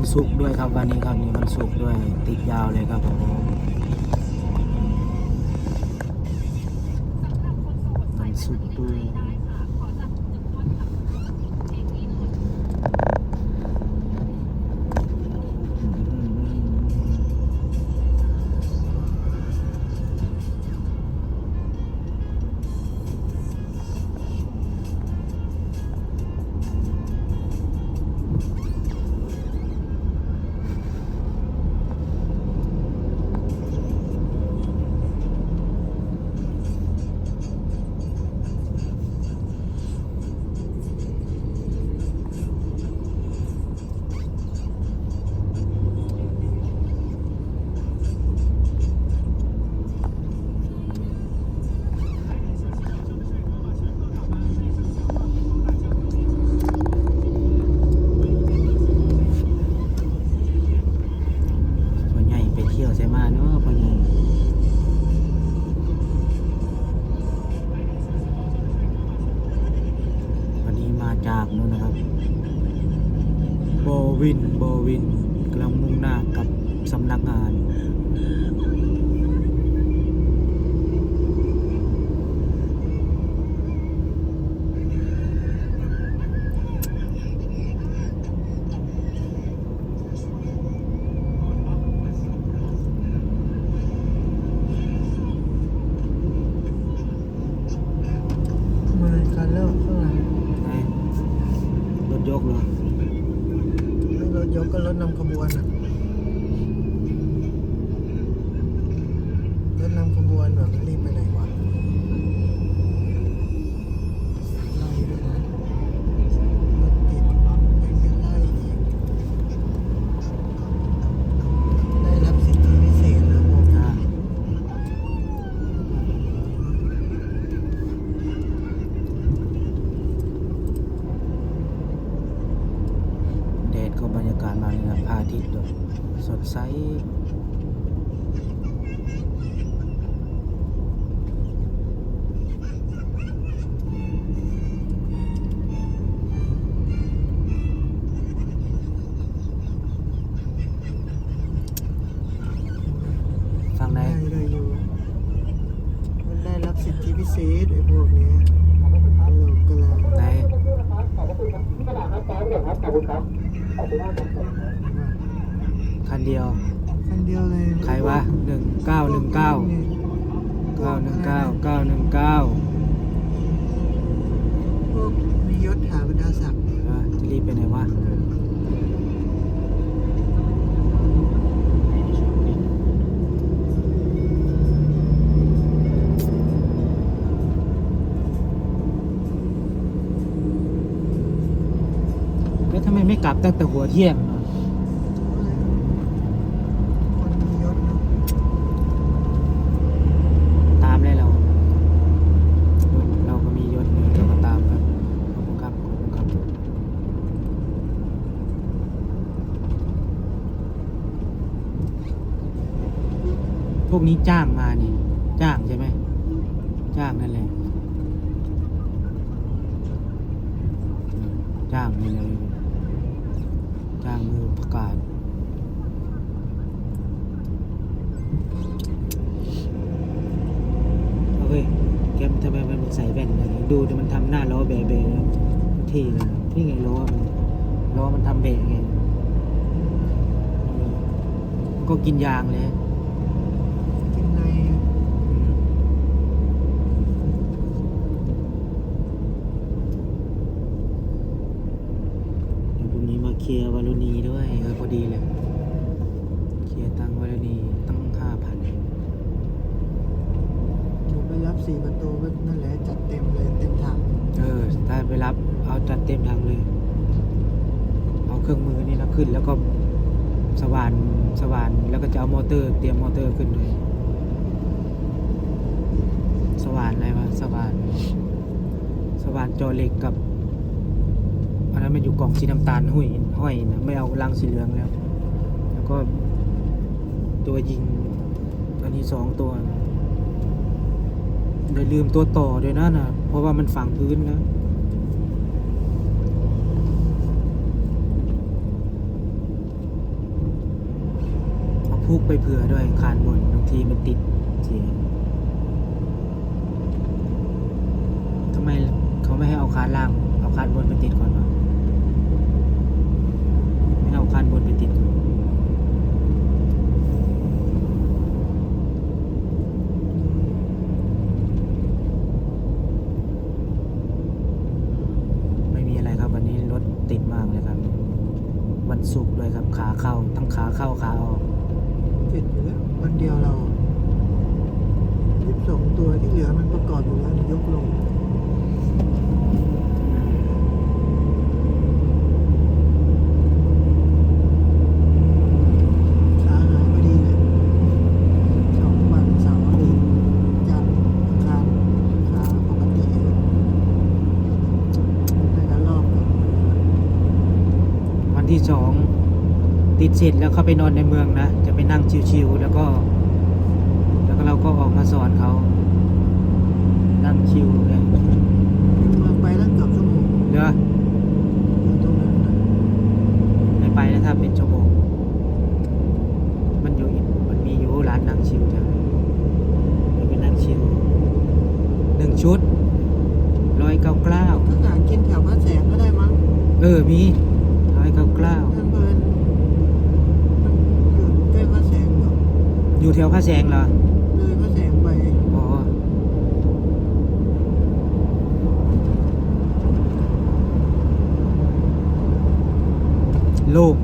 วันศุกร์ด้วยครับวันนี้ครับนี่วันศุกร์ด้วยติดยาวเลยครับผมวันศุกร์ด้วย วินโบวินกำลังมุ่งหน้ากับสำนักงาน มาการเริ่มข้างหลังไหนรถยกเหรอรถย กก็รถนำขบวนอะรถนำขบวนแบบรีบไปไหนวะไล่ด้วยนะรถติดไม่เป็นไล่อีกได้รับสิทธิพิเศษนะผม อ่าแดดก็บรรยากาศมา เลยครับพระอาทิตย์ดสดใส เดียว คันเดียวเลยใครวะหนึ่งเก้าหนึ่งเก้าเก้าหนึ่งเก้าเก้าหนึ่งเก้าพวกมียศถาบรรดาศักดิ์จะรีบไปไหนวะแล้วทำไมไม่กลับตั้งแต่หัวเที่ยง คนมียศเนอะ ตามเลยเรา เราก็มียศเลยเราก็ตามครับขอบคุณครับขอบคุณครับ พ วกนี้จ้างมานี่ จ้างใช่ไหม จ้างนั่นแหละ จ้างนี่เลยจ้างมือประกาศเอาเฮ้ยแกมทำไมมันใส่แว่นอย่างนี้ดูมันทำหน้าล้อเบเบะที่เลยนี่ไงล้อมันล้อมันทำเบะไงก็กินยางเลย กินใน เดี๋ยวพรุ่งนี้มาเค ลียร์วารุณีด้วยเออพอดีเลย เคลียร์ตังค์วารุณีตั้งห้าพันจะไปรับสี่ประตูก็นั่นแหละจัดเต็มเลยเต็มถังเออถ้าไปรับเอาจัดเต็มทางเลย เอาเครื่องมือนี่นะขึ้น แล้วก็สว่านสว่านแล้วก็จะเอามอเตอร์เตรียมมอเตอร์ขึ้นด้วยสว่านอะไรวะสว่านสว่านจอเหล็กกับ อันนั้นมันอยู่กล่องสีน้ำตาลห้อยห้อยนะไม่เอาลังสีเหลืองแล้ว แล้วก็ตัวยิงอันนี้สองตัวนะอย่าลืมตัวต่อด้วยนะนะเพราะว่ามันฝังพื้นนะเอาพุกไปเผื่อด้วยคานบนบางทีมันติดเสียทำไมเขา ไม่ให้เอาคานล่าง เอาคานบนไปติดก่อนวะไม่เอาคานบนไปติดก่อนไม่มีอะไรครับวันนี้รถติดมากเลยครับ วันศุกร์ด้วยครับ ขาเข้า ทั้งขาเข้าขาออกติดอยู่แล้ววันเดียวเรายี่สิบสองตัวที่เหลือมันประกอบอยู่แล้วยกลง ทิตย์จันทร์อังคารขาปกติเลยได้ละรอบกับวันที่สองติดเสร็จแล้วเข้าไปนอนในเมืองนะ จะไปนั่งชิวๆแล้วก็ แล้วก็เราก็ออกมาสอนเขา นั่งชิวเลย เด้ออยู่ตรงนั้นนะไม่ไปนะครับเป็นชั่วโมงมันอยู่อีกมันมีอยู่ร้านนั่งชิวแถวนี้เราไปนั่งชิวหนึ่งชุดร้อยเก้าเก้าถ้าอยากกินแถวพระแสงก็ได้มั้ง เออ มีร้อยเก้าเก้าท่านเพลินมันอยู่ใกล้พระแสงอยู่อยู่แถวพระแสงเหรอเลยพระแสงไป đô